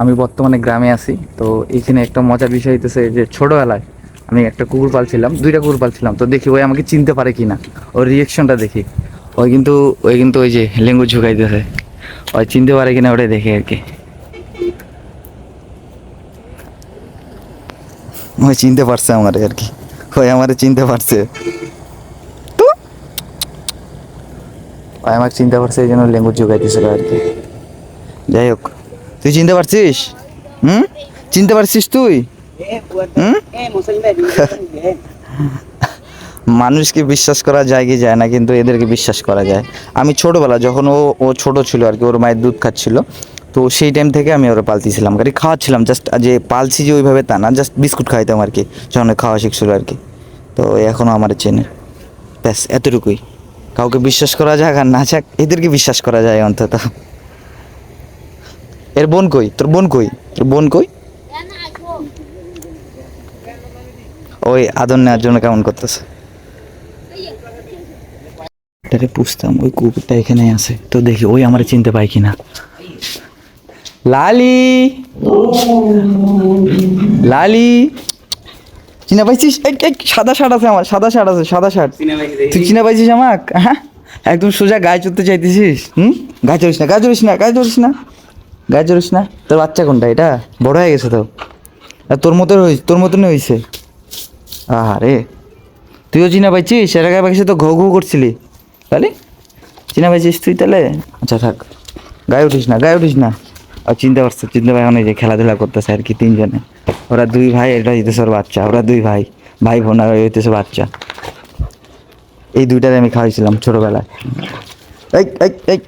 আমি বর্তমানে গ্রামে আছি, তো এইখানে একটা মজার বিষয় হইতেছে যে ছোটবেলায় আমি একটা কুকুর পালছিলাম, দুইটা কুকুর পালছিলাম, তো দেখি ওই আমাকে চিনতে পারে কিনা, ওর রিয়েকশনটা দেখি। ওই কিন্তু ওই কিন্তু ওই যে লেঙ্গু ঝুঁকাইতেছে, ওই চিনতে পারে কিনা ওটাই দেখে আর কি। ওই চিনতে পারছে আমারে আর কি, ওই আমারে চিনতে পারছে। তো? ওই আমাকে চিনতে পারছে, এই জন্য লেঙ্গু ঝুঁকাইতেছিল আর কি। যাই হোক তুই চিনতে পারছিস? হুম? চিনতে পারছিস তুই? মানুষকে বিশ্বাস করা যায় কি যায় না, কিন্তু এদেরকে বিশ্বাস করা যায়। আমি ছোটবেলা যখন ও ও ছোট ছিল আর কি, ওর মায়ের দুধ খাচ্ছিল, তো সেই টাইম থেকে আমি ওরা পালতিছিলাম। আর কি খাওয়াচ্ছিলাম জাস্ট যে পালছি যে ওইভাবে তা না জাস্ট বিস্কুট খাইতাম আর কি, যখন খাওয়া শিখছিল আর কি। তো এখনও আমার চেনে। ব্যাস, এতটুকুই। কাউকে বিশ্বাস করা যাক আর না যাক, এদেরকে বিশ্বাস করা যায় অন্তত। এর বোন কই? তোর বোন কই? তোর বোন কই? ওই আদর নেওয়ার জন্য কেমন করতেছে? এটারে পুষতাম ওই কুকুরটা এখানে আছে। তো দেখি ওই আমার চিনতে পাই কিনা। লালি! লালি! চিনা পাইছিস? সাদা শার্ট আছে আমার সাদা শার্ট আছে সাদা শার্ট। তুই চিনা পাইছিস আমাক? হ্যাঁ? একদম সোজা গায়ে চড়তে চাইতেছিস? হুম? গায়ে চড়িস না গায়ে চড়িস না গায়ে চড়িস না। গায়ে চড়িস না? তোর বাচ্চা কোনটা? এটা? বড় হয়ে গেছে তো। আর তোর হয়েছে তোর মতনই হয়েছে আরে তুইও চিনা পাইছিস? এর আগে পাইছিস তো ঘৌ ঘৌ করছিলি। তাহলে? চিনা পাইছিস তুই তাহলে? আচ্ছা থাক। গায়ে উঠিস না, গায়ে উঠিস না। আর চিনতে পারছ, চিনতে পাই অনেক যে খেলাধুলা করতেছে আর কি তিনজনে। ওরা দুই ভাই, এটা হইতেছে ওর বাচ্চা। ওরা দুই ভাই। ভাই বোন, আর হইতেছে বাচ্চা। এই দুইটারে আমি খাওয়াইছিলাম ছোটোবেলায়। এই এই এই।